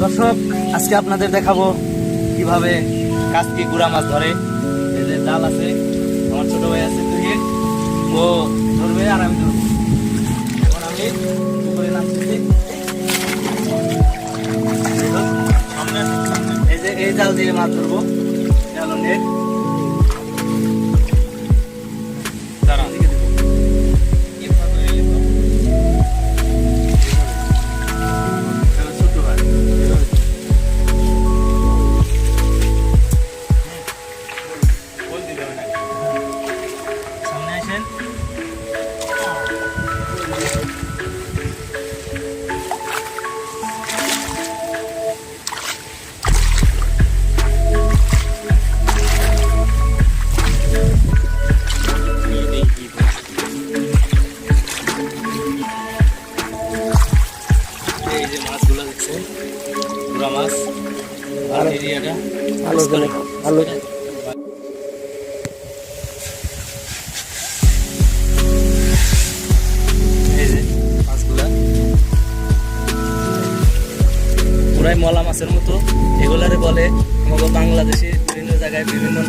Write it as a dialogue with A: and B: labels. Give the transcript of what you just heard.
A: দর্শক, আজকে আপনাদের দেখাবো কীভাবে কাজকে গুড়া মাছ ধরে। এদের জাল আছে, আমার ছোট ভাই আছে তুই ও ধরবে আর আমি ধরবো। এখন আমি। এই যে, এই জাল দিয়ে মাছ ধরবো। এই যে মাছগুলো দেখছেন পুরা মাছ আর এরিয়াটা
B: ভালো ভালো।
A: এই যে মাছগুলা। পুরাই মলা মাছের মতো। এগুলারে বলে আমাদের বাংলাদেশে বিভিন্ন জায়গায় বিভিন্ন